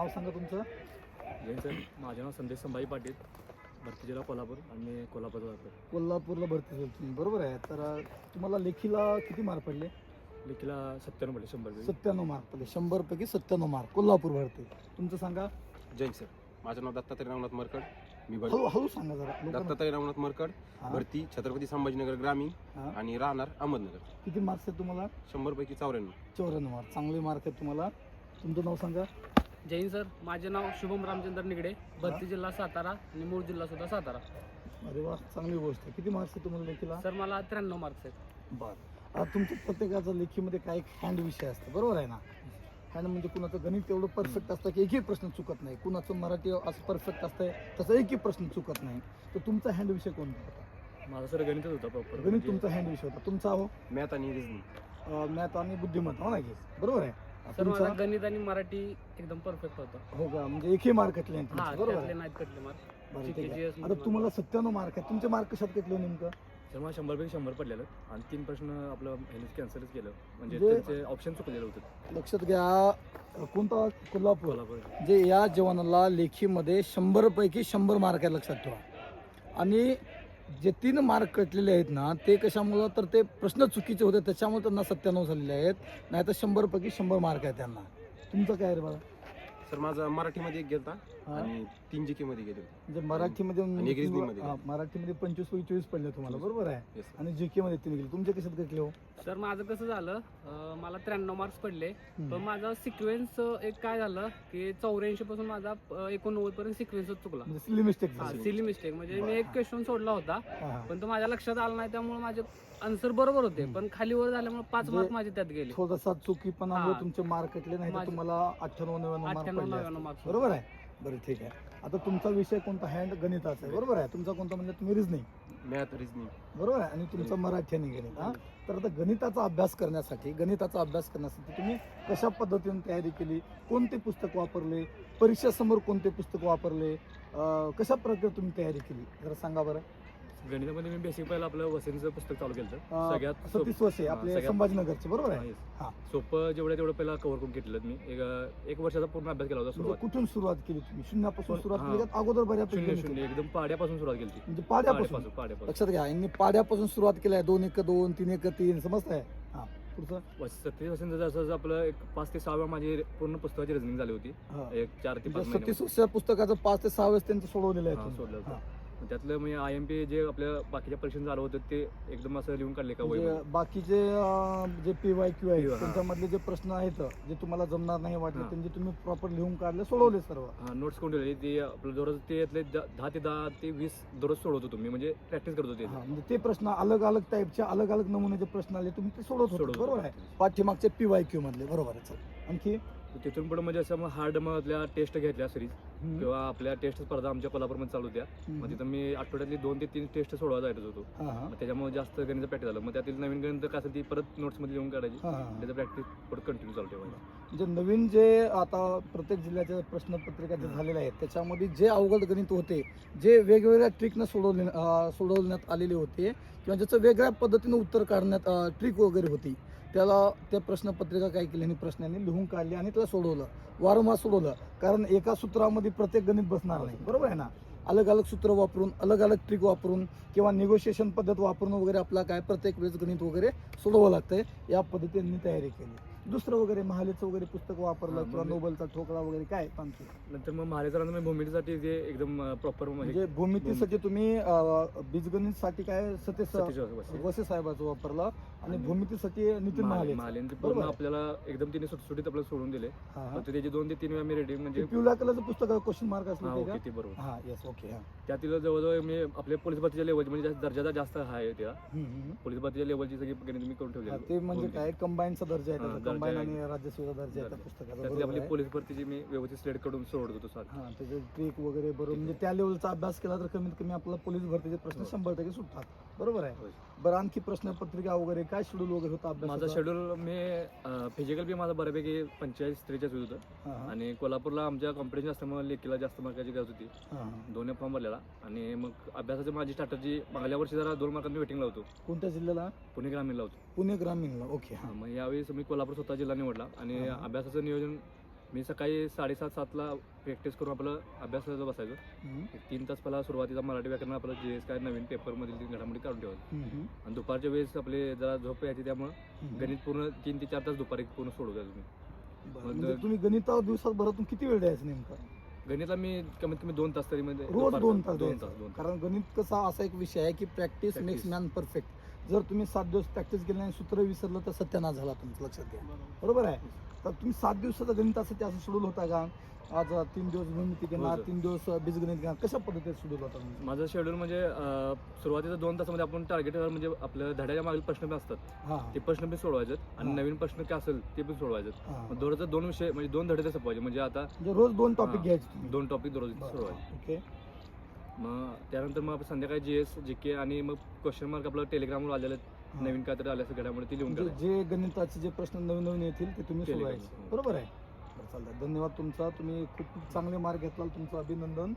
नाव सांगा तुमचं. जैन सर माझं नाव संदेश संभाई पाटील भरती जिल्हा कोल्हापूर आणि कोल्हापूर जातो. कोल्हापूरला भरती झाली. तुम्ही बरोबर आहे. तर तुम्हाला लेखीला किती मार्क पडले? लेखीला सत्त्याण्णव पडले शंभर पैकी. सत्त्याण्णव मार्क पडले. शंभर पैकी सत्त्याण्णव मार्क. कोल्हापूर भरती. तुमचं सांगा. जैन सर माझं नाव दत्तात्रय रामनाथ मरकड. मी हळू भर हळू सांगा जरा. लोकांना. दत्तात्रय रामनाथ मरकड हा, भरती छत्रपती संभाजीनगर ग्रामीण हा. आणि राहणार अहमदनगर. किती मार्क्स आहेत तुम्हाला? शंभर पैकी चौऱ्याण्णव. चौऱ्याण्णव मार्क चांगले मार्क आहेत तुम्हाला. तुमचं नाव सांगा. जैन सर माझे नाव शुभम रामचंद्र निगडे भरती जिल्हा सातारा आणि मूळ जिल्हा सुद्धा सातारा. अरे वा चांगली गोष्ट आहे. किती मार्क्स तुम्हाला लेखीला? सर मला त्र्याण्णव मार्क्स आहेत. बरं. आता तुमच्या प्रत्येकाचा लेखीमध्ये काय एक हँड विषय असतो बरोबर आहे ना? हँड म्हणजे कुणाचं गणित एवढं परफेक्ट असतं की एकही प्रश्न चुकत नाही. कुणाचं मराठी असं परफेक्ट असतंय तसं एकही प्रश्न चुकत नाही. तर तुमचा हँड विषय कोणता होता? माझा सर गणितच होता प्रॉपर गणित तुमचा हँड विषय होता. तुमचा हो? मॅथ आणि रिझनिंग मॅथ आणि बुद्धिमत्ता हो ना की? बरोबर आहे. सर माझा तुमचा? गणित आणि मराठी एकदम परफेक्ट होता. हो का? म्हणजे एकही मार्क कटले नाही हा तुमचे, बरोबर त्यातले आहे नाहीत कटले मार्क बरं, ठीक आहे GKGS आता तुम्हाला सत्त्याण्णव मार्क आहेत. तुमचे मार्क कशात कटले हो नेमकं? सर मला शंभर पैकी शंभर पडलेलं आणि तीन प्रश्न आपलं ह्यानेच कॅन्सलच केलं. म्हणजे त्यांचे ऑप्शन चुकलेलं होतं. लक्षात घ्या कोणता? कोल्हापूर. कोल्हापूर. जे या जवानाला लेखीमध्ये शंभर पैकी शंभर मार्क आहे लक्षात ठेवा. आणि जे तीन मार्क कटलेले आहेत ना ते कशामुळं? तर ते प्रश्न चुकीचे होते त्याच्यामुळे त्यांना सत्त्याण्णव झालेले आहेत. नाही तर शंभरपैकी शंभर मार्क आहेत त्यांना. तुमचं काय रे बाबा सर माझा मराठीमध्ये एक गेलता हा? आणि तीन जी के मध्ये गेले म्हणजे मराठीमध्ये आणि एक reasoning हा, मराठीमध्ये पंचवीस पैकी चोवीस पडले तुम्हाला बरोबर आहे? Yes, sir. आणि जी के मध्ये तीन गेले. तुमचे कशात कटले हो? सर माझं कसं झालं अं, मला त्र्याण्णव मार्क्स पडले. पण माझा सिक्वेन्स एक काय झालं की चौऱ्याऐंशी पासून माझा एकोणनव्वद पर्यंत सिक्वेन्सच चुकला. म्हणजे सिली मिस्टेक हा सिली मिस्टेक म्हणजे मी एक क्वेश्चन सोडला होता. पण तो माझ्या लक्षात आला नाही त्यामुळे माझे आन्सर बरोबर होते. पण खाली वर झाल्यामुळे पाच म्हणजे मार्क माझे त्यात गेले. थोडासा चुकीपणामुळे हा. तुमचे मार्क कटले नाही तर माझे- तुम्हाला अठ्ठ्याण्णव नव्याण्णव मार्क अठ्ठ्याण्णव पडले नव्याण्णव. मार्क्स बरोबर आहे? बरं ठीक आहे. आता तुमचा विषय कोणता? हँड गणिताचा आहे बरोबर आहे? तुमचा कोणता म्हणजे तुम्ही रिझनिंग मॅथ रिझनिंग बरोबर आहे? आणि तुमचा मराठी आणि गणित हा? तर आता गणिताचा अभ्यास करण्यासाठी गणिताचा अभ्यास करण्यासाठी तुम्ही कशा पद्धतीने तयारी केली? कोणते पुस्तक वापरले? परीक्षेसमोर कोणते पुस्तक वापरले? अं, कशा प्रकारे तुम्ही तयारी केली? जरा सांगा बरं. गणितामध्ये मी बेसिक पहिलं आपलं वसंतचं पुस्तक चालू केलं सगळ्यात सोप- वसे हा, आपले सगळ्यात- संभाजीनगरचे बरोबर हा, आहे yes. हा. सोपं जेवढं तेवढं पहिला कव्हर करून घेतलं मी एक एक वर्षाचा पूर्ण अभ्यास केला होता म्हणजे सुरुवात कुठून सुरुवात केली तुम्ही शून्यापासून पण- सुरुवात. केली का अगोदर बऱ्यापैकी शून्य गणित शून्य होतं? एकदम पाड्यापासून सुरुवात केली होती म्हणजे पाड्यापासून पाड्यापासून पाड्यापासून लक्षात घ्या यांनी पाड्यापासून सुरुवात केली आहे दोन एक दोन तीन एक तीन समजतंय हा पुढचं सत्तीस वर्षांचं जसं जसं आपलं एक पाच ते सहा वेळा माझी पूर्ण पुस्तकाची रजनिंग झाली होती हा. एक चार ते पाच म्हणजे महिने सतीश वर्षा पुस्तकाचं पाच ते सहा वेळेस त्यांचं सोडवलेलं आहे हा, तुम्ही. सोडलं होतं. हा. त्यातलं म्हणजे आय एम पी जे आपल्या बाकीच्या परीक्षांचं झालं होतं ते एकदम असं लिहून काढले का म्हणजे बाकीचे अं, जे पी वाय क्यू आहे हा. त्यांच्यामधले जे प्रश्न आहेत जे तुम्हाला जमणार नाही वाटले हा. त्यांचे तुम्ही प्रॉपर लिहून काढले सोडवले सर्व. नोट्स कोण ठेवले? ते आपलं दररोज ते यातले द- दहा ते दहा ते वीस दररोज सोडवतो तुम्ही म्हणजे प्रॅक्टिस करत होते हा, म्हणजे ते प्रश्न अलग अलग टाईपचे अलग अलग नमुन्याचे प्रश्न आले तुम्ही ते सोडवत होते सोडवत बरोबर आहे. पाठीमागचे पी वाय क्यू मधले बरोबर आहे चल. आणखी? तिथून पुढे म्हणजे असं मग हार्ड मधल्या टेस्ट घेतल्या सिरीज. किंवा आपल्या टेस्ट स्पर्धा आमच्या कोल्हापूरमध्ये चालू होत्या. मग तिथं मी आठवड्यातली दोन ते तीन टेस्ट सोडवा जायचं होतो. मग त्याच्यामुळे जास्त गणित प्रॅक्टिस झालं मग त्यातील नवीन गणित काय असेल ती परत नोट्समध्ये लिहून काढायची. त्याचं प्रॅक्टिस पुढे कंटिन्यू चालू ठेवायचं म्हणजे नवीन जे आता प्रत्येक जिल्ह्याच्या प्रश्नपत्रिका जे. झालेल्या आहेत त्याच्यामध्ये जे अवघड गणित होते जे वेगवेगळ्या ट्रिकनं सोडवले सोडवण्यात आलेले होते किंवा ज्याचं वेगळ्या पद्धतीनं उत्तर काढण्यात ट्रिक वगैरे होती त्याला त्या प्रश्नपत्रिका काय केली? आणि प्रश्नांनी लिहून काढली आणि त्याला सोडवलं. वारंवार सोडवलं. कारण एका सूत्रामध्ये प्रत्येक गणित बसणार नाही. बरोबर आहे ना? अलग अलग सूत्र वापरून अलग अलग ट्रिक वापरून किंवा निगोशिएशन पद्धत वापरून वगैरे आपला काय प्रत्येक वेळेस गणित वगैरे सोडवावं लागतंय. या पद्धतीने तयारी केली. दुसरं वगैरे महालेचं वगैरे पुस्तक वापरलं किंवा म्हणजे- नोबलचा ठोकळा वगैरे काय आणखी? नंतर मग महाराजांना मी भूमितीसाठी जे एकदम प्रॉपर म्हणजे भूमितीसाठी तुम्ही बीजगणितसाठी काय सतीश वसे साहेबाचं वापरलं आणि भूमितीसाठी नितीन महाले बरोबर पूर्ण. आपल्याला एकदम तिने सुटसुटीत आपल्याला सोडून दिले. त्याचे दोन ते तीन वेळा मी रेडी म्हणजे पिवळ्या कलरचं पुस्तक क्वेश्चन मार्क असलं ते बरोबर. हा येस ओके हा. त्यातील जवळजवळ मी आपल्या पोलीस भरतीच्या लेवल म्हणजे जास्त दर्जाचा जास्त आहे त्या. पोलीस भरतीच्या लेवलची सगळी गणित मी करून ठेवले ते म्हणजे काय? कंबाईनचा दर्जा आहे कंबाईन. आणि राज्यसेवा दर्जा आहे त्या दर्जा. पुस्तकाचा त्यातली बरोबर आपली आहे. पोलीस भरतीची मी व्यवस्थित सिलेक्ट करून सोडत होतो सात हा त्याचे ट्रिक वगैरे बरोबर म्हणजे त्या लेवलचा अभ्यास केला तर कमीत कमी आपल्याला पोलीस भरतीचे प्रश्न हो. शंभर टक्के सुटतात बरोबर आहे होय. बरं आणखी प्रश्नपत्रिका वगैरे काय शेड्यूल वगैरे होता माझा शेड्यूल मी फिजिकल बी माझा बऱ्यापैकी पंचेचाळीस त्रेचाळीस होतं आणि कोल्हापूरला आमच्या कॉम्पिटिशन असल्यामुळे लेखीला जास्त मार्काची गरज होती. दोन्ही फॉर्म भरलेला. आणि मग अभ्यासाची माझी स्ट्रॅटजी मागल्या वर्षी जरा दोन मार्कांनी वेटिंगला होतो. कोणत्या जिल्ह्याला? पुणे ग्रामीणला होतो. पुणे ग्रामीणला ओके हा. मग यावेळेस मी कोल्हापूर स्वतः जिल्हा निवडला. आणि हा. अभ्यासाचं नियोजन मी सकाळी साडेसात सातला प्रॅक्टिस करून आपलं अभ्यासाला बसायचो. तीन तास पहिला सुरुवातीला मराठी व्याकरण आपलं जे एस काय नवीन पेपरमधील तीन घडामोडी काढून ठेवायचं. आणि दुपारच्या वेळेस आपले जरा झोप यायची त्यामुळं. गणित पूर्ण तीन ते चार तास दुपारी पूर्ण सोडवतो तुम्ही बरं. मग म्हणजे तुम्ही गणिता दिवसात भरातून किती वेळ द्यायचं नेमकं? गणितला मी कमीत कमी दोन तास तरी मध्ये रोज दोन तास दोन. तास दोन कारण गणित कसा असा एक विषय आहे की प्रॅक्टिस. मेक्स मॅन परफेक्ट जर तुम्ही सात दिवस प्रॅक्टिस केली आणि सूत्र विसरलं तर सत्यानाश झाला तुमचं लक्षात घ्या. बरोबर. आहे? तर तुम्ही सात दिवसाचं गणितासाठी असं शेड्यूल होता का आज तीन दिवस भूमिती घेणार हो, सर. तीन दिवस बीजगणित घेणार कशा पद्धतीने शेड्यूल होता तुमचा? माझं शेड्यूल म्हणजे अं, सुरुवातीच्या दोन तासामध्ये आपण टार्गेट म्हणजे आपल्या धड्याच्या मागील प्रश्न पण असतात हा ते प्रश्न पण सोडवायचे आणि हा. नवीन प्रश्न काय असेल ते पण सोडवायचे हा. मग दररोज दोन विषय म्हणजे दोन धडे संपवायचे म्हणजे आता म्हणजे रोज दोन टॉपिक हा. घ्यायचे तुम्ही दोन टॉपिक दररोज बरं. सोडवायचे ओके मग त्यानंतर मग आपण संध्याकाळी जी एस जी के आणि मग क्वेश्चन मार्क आपलं टेलिग्रामवर आलेलं हा. नवीन काहीतरी आले असं घडामोडी ते लिहून म्हणजे काढायचे. जे गणिताचे जे प्रश्न नवीन नवीन येतील ते तुम्ही केले सोडवायचे. पाहिजे. बरोबर आहे? बरं, चालतंय. धन्यवाद तुमचा. तुम्ही खूप खूप चांगले मार्क घेतला तुमचं अभिनंदन.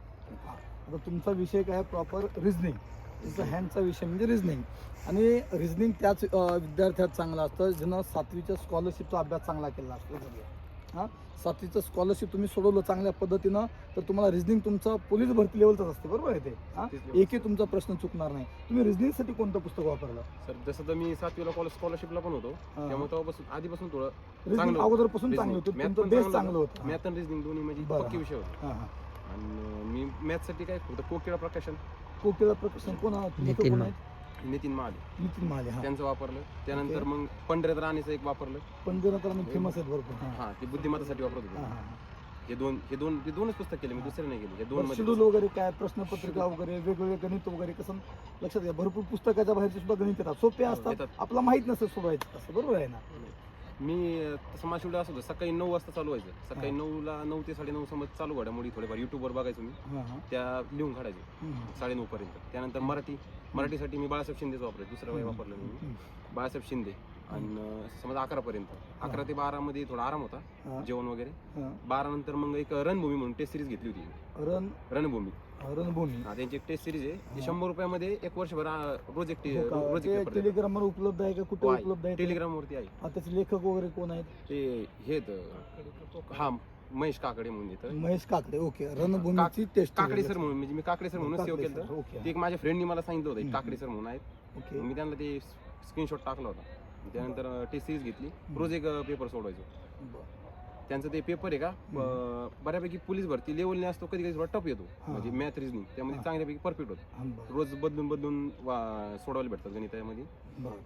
हा. आता तुमचा विषय काय प्रॉपर रिझनिंग तुमचा हँडचा विषय म्हणजे रिझनिंग आणि रिझनिंग त्याच अं, विद्यार्थ्यात चांगलं असतं. ज्यानं सातवीच्या स्कॉलरशिपचा अभ्यास चांगला केला असतो. हां? सातवीचं स्कॉलरशिप तुम्ही सोडवलं चांगल्या पद्धतीनं तर तुम्हाला रिझनिंग तुमचं पोलीस भरती लेवलचं असते बरोबर आहे ते? हां. एकही तुमचा प्रश्न चुकणार नाही. तुम्ही रिझनिंगसाठी कोणतं पुस्तक वापरलं? सर जसं तर मी सातवीला कॉलेज स्कॉलरशिपला पण होतो. त्यामुळे तेव्हापासून आधीपासून थोडं रिझनिंग चांगलं होतं. अगोदरपासून चांगलं. होतं. तुमचं बेस चांगलं होतं. मॅथ आणि रिझनिंग दोन्ही म्हणजे. पक्के विषय होते. आणि मी मॅथसाठी काय होतं कोकिळा प्रकाशन. कोकिळा प्रकाशन कोण कोण आहेत नितीन महाले. नितीन महाले हा. त्यांचं वापरलं. त्यानंतर. मग पंढरीत राणीचं एक वापरलं. पण तर फेमस आहेत भरपूर. हा. हा ते बुद्धिमत्तासाठी वापरत हा, होते. हा, हे. दोन हे दोन हे दोनच पुस्तक केले मी दुसरे नाही केले. हे हा. दोन शेड्यूल वगैरे काय प्रश्नपत्रिका वगैरे वेगवेगळे गणित वगैरे कसं लक्षात घ्या भरपूर पुस्तकाच्या बाहेरचे सुद्धा गणित येतात. सोपे असतात. येतात. आपला माहीत नसेल सोडवायचं असं बरोबर आहे ना? मी तसं माझं शेड्यूल असं होतं सकाळी नऊ वाजता चालू व्हायचं. सकाळी हा. नऊला नऊ ते साडेनऊ समज चालू घडामोडी थोडेफार युट्यूबवर बघायचो मी. त्या लिहून काढायचो. साडेनऊ पर्यंत. त्यानंतर मराठी मराठीसाठी मी बाळासाहेब शिंदेच वापरले. दुसरं काही वापरलं मी. बाळासाहेब शिंदे. आणि समज अकरा पर्यंत. अकरा ते बारा मध्ये थोडा आराम होता. जेवण वगैरे. बारा नंतर मग एक रणभूमी म्हणून टेस्ट सिरीज घेतली होती. रण? रणभूमी. रणभूमी. हा त्यांची एक टेस्ट सिरीज आहे. शंभर रुपयामध्ये एक वर्षभर अं, रोज एक टे- हो? रोज टेलिग्रामवर उपलब्ध आहे का? कुठे हो, आहे. उपलब्ध आहे? टेलिग्राम वरती आहे. हा, त्याचे लेखक वगैरे कोण आहेत? ते हे हा महेश काकडे म्हणून येतं. महेश काकडे ओके. रणभूमीची टेस्ट काकडे सर म्हणून म्हणजे मी काकडे सर म्हणून सेव्ह केलं ओके. ते एक माझ्या फ्रेंडनी मला सांगितलं होतं हम्म. काकडे सर म्हणून आहेत. ओके. मी त्यांना ते स्क्रीनशॉट टाकला होता. त्यानंतर टेस्ट सिरीज घेतली. रोज एक पेपर सोडवायचो. बरं. त्यांचं ते पेपर आहे का बऱ्यापैकी पोलीस भरती लेवलने असतो कधी कधी थोडा टफ येतो. म्हणजे मॅथ रिजनिंग त्यामध्ये. चांगल्यापैकी परफेक्ट होतं हा, बरं. रोज बदलून बदलून वा- सोडवायला भेटतात गणितामध्ये बरं.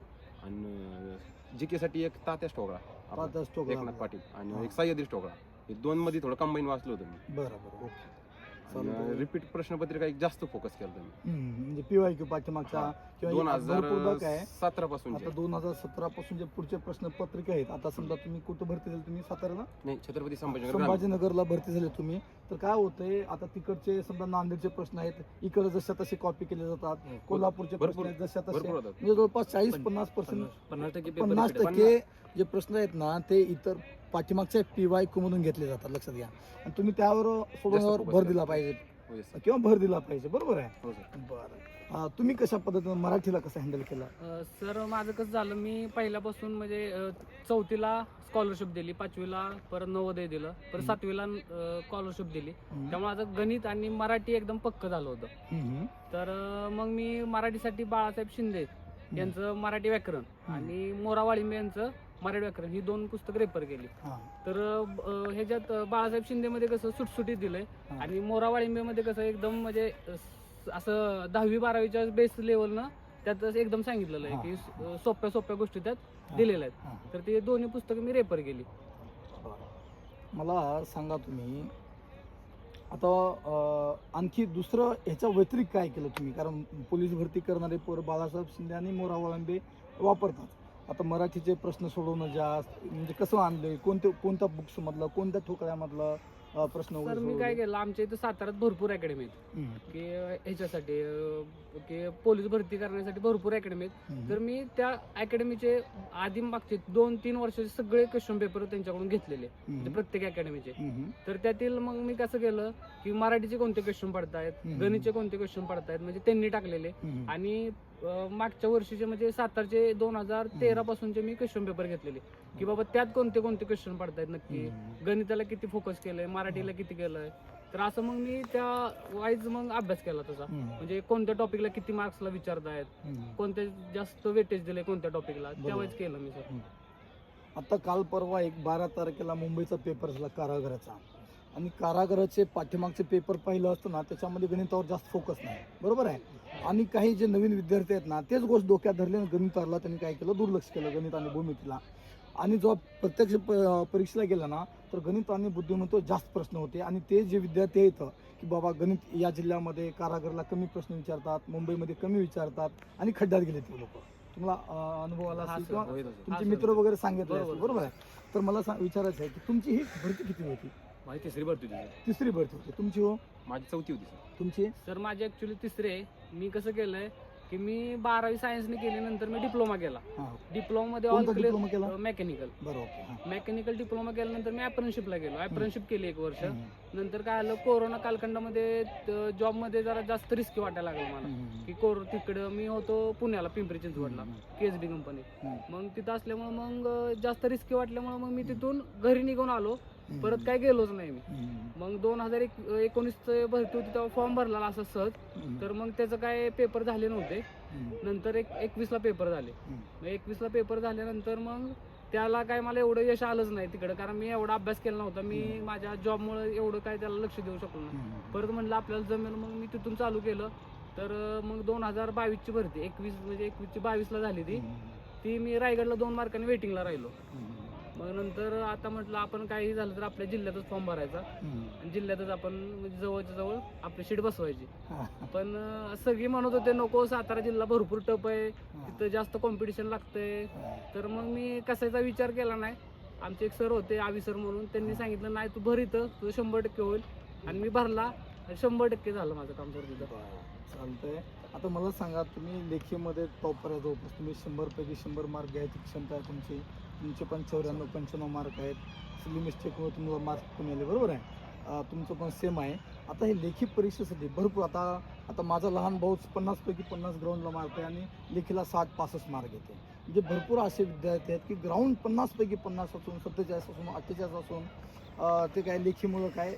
आणि जी के साठी एक तात्या आपला, स्टोक एकनाथ पाटील आणि. एक सह्याद्री स्टोगळा हे दोन मध्ये थोडं कंबाईन वाचलं होतं मी बरं बरं ओके. रिपीट प्रश्नपत्रिका एक जास्त फोकस केला हम्म, म्हणजे पीवाय क्यू पाठीमागच्या हा. किंवा दोन हजार सतरा पासून आता दोन हजार सतरा पासून जे पुढचे प्रश्न पत्रिका आहेत. आता समजा तुम्ही कुठं भरती झाले? तुम्ही साताऱ्याला? नाही छत्रपती संभाजीनगर. संभाजीनगरला भरती झाले तुम्ही. तर काय होतंय आता तिकडचे समजा नांदेडचे प्रश्न आहेत. इकडे जशा तसे कॉपी केले जातात. कोल्हापूरचे प्रश्न आहेत जशा तसे. म्हणजे जवळपास चाळीस पन्नास पर्सेंट पन्नास पन्नास टक्के जे प्रश्न आहेत ना ते इतर पाठीमागच्या पीवाय क्यू मधून घेतले जातात लक्षात घ्या आणि तुम्ही त्यावर सोडवण्यावर भर. दिला पाहिजे हो. किंवा भर दिला पाहिजे बरोबर आहे हो सर बरं तुम्ही कशा पद्धतीने मराठीला कसं हँडल केलं सर माझं कसं झालं मी पहिल्यापासून म्हणजे चौथीला स्कॉलरशिप दिली पाचवीला परत नवोदय दिलं परत. सातवीला स्कॉलरशिप दिली. त्यामुळे माझं गणित आणि मराठी एकदम पक्क झालं होतं. तर मग मी मराठीसाठी बाळासाहेब शिंदे यांचं मराठी व्याकरण. आणि मोरा वाळिंबे यांचं मराठी व्याकरण ही दोन पुस्तक रेफर केली. तर अ, ह्याच्यात अ, बाळासाहेब शिंदेमध्ये कसं सुटसुटीत दिलंय हा. आणि मोरा वाळिंबेमध्ये कसं एकदम म्हणजे अ, असं दहावी बारावीच्या बेस लेवलनं त्यात एकदम सांगितलेलं हा. आहे की सोप्या सोप्या गोष्टी त्यात हा. दिलेल्या आहेत हा. तर ते दोन्ही पुस्तकं मी रेफर केली मला सांगा तुम्ही आता अं, आणखी दुसरं ह्याच्या व्यतिरिक्त काय केलं तुम्ही कारण पोलीस भरती करणारे पोर बाळासाहेब शिंदे आणि मोरा वाळंबे वापरतात आता मराठीचे प्रश्न सोडवणं जास्त म्हणजे कसं आणलंय? कोणत्या कोणत्या बुक्स मधलं कोणत्या ठोकळ्यामधलं अं, प्रश्न तर वगैरे मी काय सोडवले? केलं? आमच्या इथं साताऱ्यात भरपूर अकॅडमी आहेत. हम्म, की ह्याच्यासाठी अ, की पोलीस भरती करण्यासाठी भरपूर अकॅडमी आहेत. हम्म. तर मी त्या अकॅडमीचे आधी मागचे दोन तीन वर्षाचे सगळे क्वेश्चन पेपर त्यांच्याकडून घेतलेले म्हणजे हम्म, प्रत्येक अकॅडमीचे हम्म, तर त्यातील मग मी कसं केलं की मराठीचे कोणते क्वेश्चन पडतायत हम्म. गणितचे कोणते क्वेश्चन पडतायत म्हणजे त्यांनी टाकलेले. हम्म, आणि मागच्या वर्षीचे म्हणजे सातारचे दोन हजार तेरा पासूनचे मी क्वेश्चन पेपर घेतलेले. की बाबा त्यात कोणते कोणते क्वेश्चन पडतायत नक्की? गणिताला किती फोकस केलंय? मराठीला किती केलंय? तर असं मग मी त्या वाईज मग अभ्यास केला त्याचा म्हणजे कोणत्या टॉपिकला किती मार्क्सला विचारतायत? कोणत्या जास्त वेटेज दिले कोणत्या टॉपिकला बरोबर. त्यावेळेस केलं मी सर आता काल परवा एक बारा तारखेला मुंबईचा पेपर झाला कारागृहाचा आणि कारागृहाचे पाठीमागचे पेपर पाहिलं असतं ना त्याच्यामध्ये गणितावर जास्त फोकस नाही. बरोबर आहे? आणि काही जे नवीन विद्यार्थी आहेत ना तेच गोष्ट डोक्यात धरले आणि गणिताला त्यांनी काय केलं? दुर्लक्ष केलं गणित आणि भूमितीला. आणि जेव्हा प्रत्यक्ष परीक्षेला गेला ना तर गणित आणि बुद्धिमत्व जास्त प्रश्न होते. आणि ते जे विद्यार्थी आहेत की बाबा गणित या जिल्ह्यामध्ये कारागरला कमी प्रश्न विचारतात मुंबईमध्ये कमी विचारतात आणि खड्ड्यात गेले ते लोक. तुम्हाला अनुभव आला असेल. किंवा तुमचे. मित्र वगैरे सांगितले बरोबर. असेल. बरोबर आहे? तर मला विचारायचं आहे की तुमची ही भरती किती होती? माझी तिसरी भरती होती तिसरी भरती होती. तुमची हो? माझी चौथी होती सर. तुमची? सर माझे ऍक्च्युली तिसरे आहे. मी कसं केलंय की मी बारावी सायन्सने केली नंतर मी डिप्लोमा केला. हा. डिप्लोमा मध्ये ऑल कोणता क्लिअर केला मेकॅनिकल बरं ओके हा. मेकॅनिकल डिप्लोमा केल्यानंतर मी अप्रेंशिपला गेलो. अप्रेंशिप केली एक वर्ष. नंतर काय आलं कोरोना कालखंडामध्ये जॉबमध्ये जरा जास्त रिस्की वाटायला लागलं मला. की कोर तिकडं मी होतो पुण्याला पिंपरी चिंचवडला केएसडी कंपनी. मग तिथं असल्यामुळे मग अं, जास्त रिस्की वाटल्यामुळे मग मी तिथून घरी निघून आलो. परत काय गेलोच नाही मी. मग दोन हजार एक एकोणीस भरती होती तेव्हा फॉर्म भरला असं सहज. तर मग त्याचं काय पेपर झाले नव्हते. नंतर एक एकवीसला पेपर झाले. एकवीसला पेपर झाल्यानंतर मग त्याला काय मला एवढं यश आलंच नाही तिकडं. कारण मी एवढा अभ्यास केला नव्हता. मी. माझ्या जॉबमुळे एवढं काय त्याला लक्ष देऊ शकलो नाही. परत म्हणलं आपल्याला जमेल मग मी तिथून चालू केलं. तर मग दोन हजार बावीसची भरती. एकवीस म्हणजे एकवीसची बावीसला झाली ती. ती मी रायगडला दोन मार्काने वेटिंगला राहिलो. मग नंतर आता म्हटलं आपण काही झालं तर आपल्या जिल्ह्यातच फॉर्म भरायचा. आणि जिल्ह्यातच आपण म्हणजे जवळच्या जवळ आपली शीट बसवायची. पण सगळी म्हणत होते नको सातारा जिल्हा भरपूर टप आहे. तिथं जास्त कॉम्पिटिशन लागतंय. तर मग मी कशाचा विचार केला नाही. आमचे एक सर होते आवी सर म्हणून. त्यांनी सांगितलं नाही तू भर इथं. तुझं शंभर टक्के होईल. आणि मी भरला. शंभर टक्के झालं माझं काम सर तिथं. चालतंय. आता मला सांगा तुम्ही लेखीमध्ये टॉपर आहे जवळपास तुम्ही शंभर पैकी शंभर मार्क घ्यायची क्षमता आहे तुमची तुमचे पण चौऱ्याण्णव पंच्याण्णव मार्क आहेत सिली मिस्टेकमुळे तुम्हाला मार्क कमी आले बरोबर आहे? तुमचं पण सेम आहे. आता हे लेखी परीक्षेसाठी भरपूर आता आता माझा लहान भाऊ पन्नासपैकी पन्नास ग्राउंडला मार्क आहे आणि लेखीला साठ पासष्ट मार्क येते. म्हणजे भरपूर असे विद्यार्थी आहेत की ग्राउंड पन्नासपैकी पन्नास असून सत्तेचाळीस असून अठ्ठेचाळीस असून ते काय लेखीमुळं काय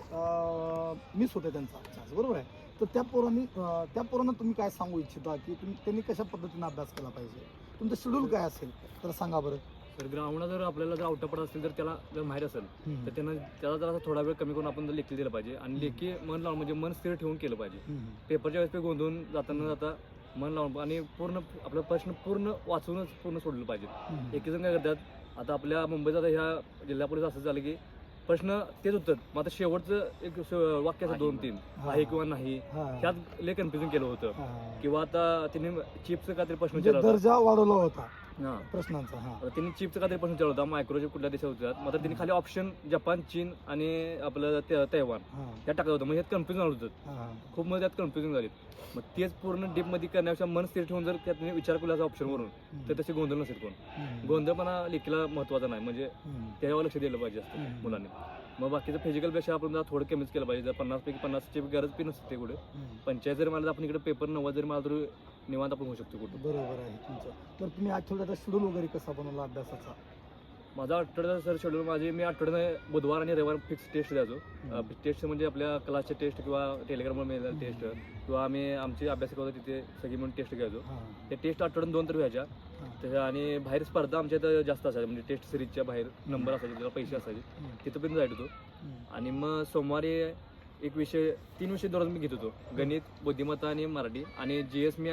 मिस होते त्यांचा चान्स बरोबर आहे? तर त्या पोरांनी त्या पोरांना तुम्ही काय सांगू इच्छिता की तुम्ही त्यांनी कशा पद्धतीने अभ्यास केला पाहिजे? तुमचं शेड्यूल काय असेल? तर सांगा बरं. तर ग्राउंडला जर आपल्याला जर आउट पडत असेल तर त्याला जर माहीत असेल तर त्यानं त्याला जर असं थोडा वेळ कमी करून आपण जर लेखी दिलं पाहिजे आणि लेखी मन लावून म्हणजे मन स्थिर ठेवून केलं पाहिजे. पेपरच्या वेळेस ते गोंधळून जाताना जाता मन लावून आणि पूर्ण आपला प्रश्न पूर्ण वाचूनच पूर्ण सोडलं पाहिजे हम्म. एक जण काय करतात आता आपल्या मुंबईत आता ह्या जिल्हा पोलीस असं झालं की प्रश्न तेच उत्तर मग आता शेवटचं एक वाक्य असं दोन तीन. आहे किंवा नाही. त्यात लय कन्फ्युजन केलं होतं. किंवा आता तिने चिपचं काहीतरी प्रश्न म्हणजे दर्जा वाढवला होता हा प्रश्नांचा हा आता तिने चिपचं काहीतरी प्रश्न विचारला होता मायक्रोचे कुठल्या देशात मग आता तिने खाली ऑप्शन जपान चीन आणि आपलं ते- तैवान हा. या टाकलं होतं म्हणजे कन्फ्युजन झालं होतं हा. खूप मध्ये त्यात कन्फ्युजन झाली मग तेच पूर्ण डीपमध्ये करण्यापेक्षा मन स्थिर ठेवून जर त्यात विचार केला ऑप्शन वरून तर तसे गोंधळ नसेल कोण हम्म. गोंधळपणा लेखीला महत्त्वाचा नाही म्हणजे हम्म. त्याच्यावर लक्ष दिलं पाहिजे असतं हम्म. मुलांनी मग बाकीचं फिजिकलपेक्षा आपण जरा थोडं कमीच केलं पाहिजे. जर पन्नास पैकी पन्नासची गरज पण नसते कुठे. पंचायत जरी मला आपण इकडे पेपर नव्वद जरी मला तरी निवांत आपण होऊ शकतो कुठं. बरोबर आहे तुमचं. तर तुम्ही आठवड्याचा शेड्यूल वगैरे कसा बनवला अभ्यासाचा? माझा आठवड्याचा सर शेड्यूल माझे मी आठवड्याने बुधवार आणि रविवार फिक्स टेस्ट द्यायचो. टेस्ट म्हणजे आपल्या क्लासचे टेस्ट किंवा टेलिग्रामवर मिळेल टेस्ट किंवा आम्ही आमची अभ्यास करतो तिथे सगळी म्हणून टेस्ट घ्यायचो. ते टेस्ट आठवड्यात दोन तर व्हायच्या. त्याच्या आणि बाहेर स्पर्धा आमच्या इथं जास्त असायच्या म्हणजे टेस्ट सिरीजच्या बाहेर नंबर असायचे त्याला पैसे असायचे. तिथं पण जायचं. आणि मग सोमवारी एक विषय तीन विषय दररोज मी घेत होतो. गणित बुद्धिमत्ता आणि मराठी. आणि जी एस मी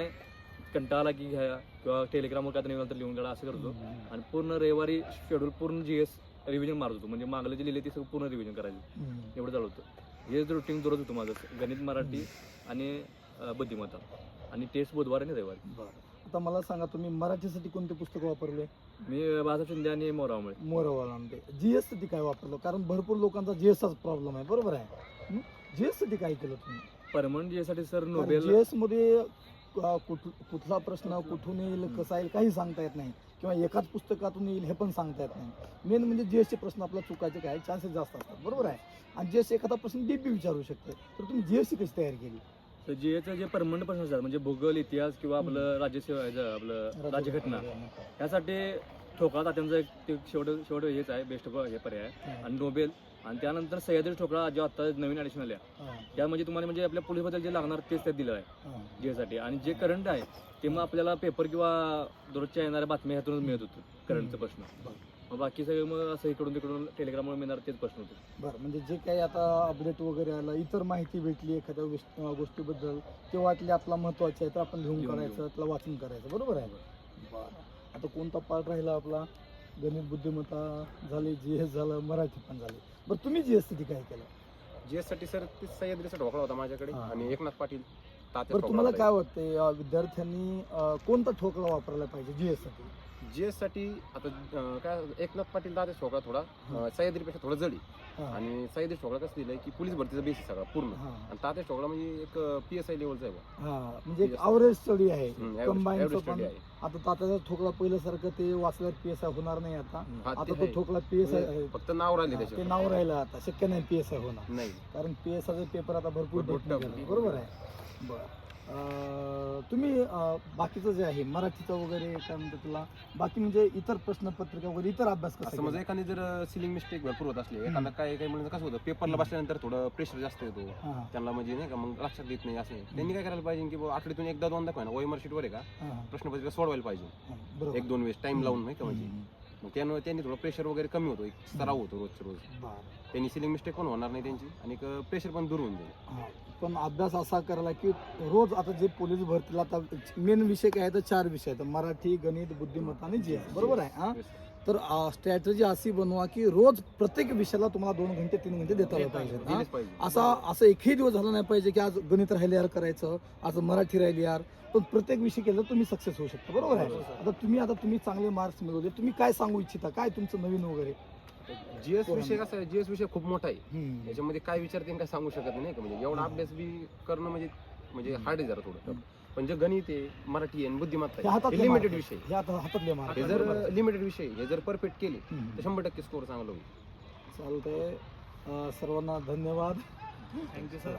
कंटाळा आला की घ्या किंवा टेलिग्रामवर काय तर लिहून काढा असं करतो. आणि पूर्ण रविवारी शेड्यूल पूर्ण जी एस रिव्हिजन मारत होतो. म्हणजे मागलं जे लिहिले ते सगळं पूर्ण रिव्हिजन करायचं. एवढं चालू होतं. हे रुटीन दररोज होतं माझं गणित मराठी आणि बुद्धिमत्ता. आणि टेस्ट बुधवार आणि रविवारी. आता मला सांगा तुम्ही मराठीसाठी कोणते पुस्तक वापरले? मी बाळासाहेब शिंदे आणि मोरामुळे मोरवालांमध्ये जीएससाठी काय वापरलं? कारण भरपूर लोकांचा जीएसचाच प्रॉब्लेम आहे. बरोबर आहे. जीएससाठी काय केलं तुम्ही? परमनंट जीएसाठी सर नोबेल जीएसमध्ये अं, कुठ- कुठला प्रश्न कुठून येईल कसा येईल काही सांगता येत नाही. किंवा एकाच पुस्तकातून येईल हे पण सांगता येत नाही. मेन म्हणजे जीएस चे प्रश्न आपल्या चुकायचे काय चान्सेस जास्त असतात. बरोबर आहे? आणि जीएस एखादा प्रश्न डीपी विचारू शकते. तर तुम्ही जीएस ची कशी तयारी केली? तर जीएचं जे परमनंट प्रश्न असतात म्हणजे भूगोल इतिहास किंवा आपलं राज्यसेवा आपलं राज्यघटना यासाठी ठोकळा तात्यांचं एक ते शेवट शेवट हेच आहे बेस्ट हे पर्याय. आणि नोबेल आणि त्यानंतर सह्याद्री ठोकळा जो आता नवीन ॲडिशन आल्या त्या म्हणजे तुम्हाला म्हणजे आपल्या पोलीसबद्दल जे लागणार तेच त्यात दिलं आहे जीएसाठी आणि जे करंट आहे ते मग आपल्याला पेपर किंवा दररोजच्या येणाऱ्या बातम्या ह्यातूनच मिळत होतं करंटचं प्रश्न. मग बाकी सगळे मग असं इकडून तिकडून टेलिग्राममुळे मिळणार तेच प्रश्न होते. बरं म्हणजे जे काही आता अपडेट वगैरे आलं इतर माहिती भेटली एखाद्या गोष्टीबद्दल ते वाटले आपला महत्त्वाचे आहे तर आपण लिहून करायचं त्याला वाचन करायचं. बरोबर आहे? बरं. आता कोणता पार्ट राहिला आपला? गणित बुद्धिमत्ता झाली जी एस झालं मराठी पण झाली. बरं तुम्ही जी एससाठी काय केलं? जीएससाठी सर ते सह्याद्रीचा ढोकळा होता माझ्याकडे हा. आणि एकनाथ पाटील तात्या बरं तुम्हाला काय वाटतंय अं, विद्यार्थ्यांनी अं, कोणता ठोकळा वापरायला पाहिजे जी एससाठी? जीएससाठी आता काय एकनाथ पाटील तात्या ठोकळा थोडा. सह्याद्रीपेक्षा थोडा जडी. आणि सह्याद्री ठोकळा कसं दिलंय की पोलीस भरतीचा बेसिस सगळा पूर्ण. आणि तात्या ठोकळा म्हणजे एक पी एस आय लेवलचा आहे. हां म्हणजे. अवरेज स्टडी आहे. आता तात्याचा ठोकळा पहिल्यासारखं ते वाचल्यावर पी एस आय होणार नाही आता. आता ते. ठोकळा पी एस आय फक्त नाव राहिले ते नाव राहिलं आता. शक्य नाही पी एस आय होणार. नाही. कारण पी एस आयचा पेपर आता भरपूर. बरोबर आहे? बरं. तुम्ही बाकीचं जे आहे मराठीचं वगैरे काय म्हणतात तुला बाकी म्हणजे इतर प्रश्नपत्रिका वगैरे इतर अभ्यास कसा म्हणजे? एखादी जर सिलिंग मिस्टेक भरपूर होत असली एखादा. काय काय म्हणजे कसं होतं पेपरला बसल्यानंतर थोडं प्रेशर जास्त येतो. त्यांना म्हणजे नाही का मग लक्षात येत नाही असं. त्यांनी काय करायला पाहिजे की बुवा आठवड्यातून एकदा दोनदा काय ना ओएमआर शीटवर आहे का? प्रश्नपत्रिका सोडवायला पाहिजे. एक दोन वेळेस टाइम लावून नाही का म्हणजे. मग त्यानं त्यांनी थोडं प्रेशर वगैरे कमी होतो एक सराव होतो रोजच्या रोज बरं. त्यांनी सिलिंग मिस्टेक पण होणार नाही त्यांची आणि प्रेशर पण दूर होऊन जाईल हां. पण अभ्यास असा करायला की रोज आता जे पोलीस भरतीला आता मेन विषय काय आहे तर चार विषय आहेत मराठी गणित बुद्धिमत्ता आणि जी बरोबर आहे हां. तर स्ट्रॅटेजी अशी बनवा की रोज प्रत्येक विषयाला तुम्हाला दोन घंटे तीन घंटे देता आलं पाहिजे हां? दिलेच पाहिजे असा असं एकही दिवस झाला नाही पाहिजे की आज गणित राहिले यार करायचं आज मराठी राहिली यार पण प्रत्येक विषय केलं तुम्ही सक्सेस होऊ शकता. बरोबर आहे? आता तुम्ही आता तुम्ही चांगले मार्क्स मिळवले. तुम्ही काय सांगू इच्छिता? काय तुमचं नवीन वगैरे? जीएस विषय कसा आहे? जीएस विषय खूप मोठा आहे. हम्म. याच्यामध्ये काय विचारते काय सांगू शकत नाही का? म्हणजे एवढा. अभ्यास बी करणं म्हणजे म्हणजे. हार्ड आहे जरा थोडं. पण जे गणित आहे मराठी आहे आणि बुद्धिमत्ता आहे हातातले लिमिटेड. विषय हे आता हातातले मार्क हे जर लिमिटेड विषय हे जर परफेक्ट केले. तर शंभर टक्के स्कोर चांगला होईल. चालतंय. अं, सर्वांना धन्यवाद. Thank you sir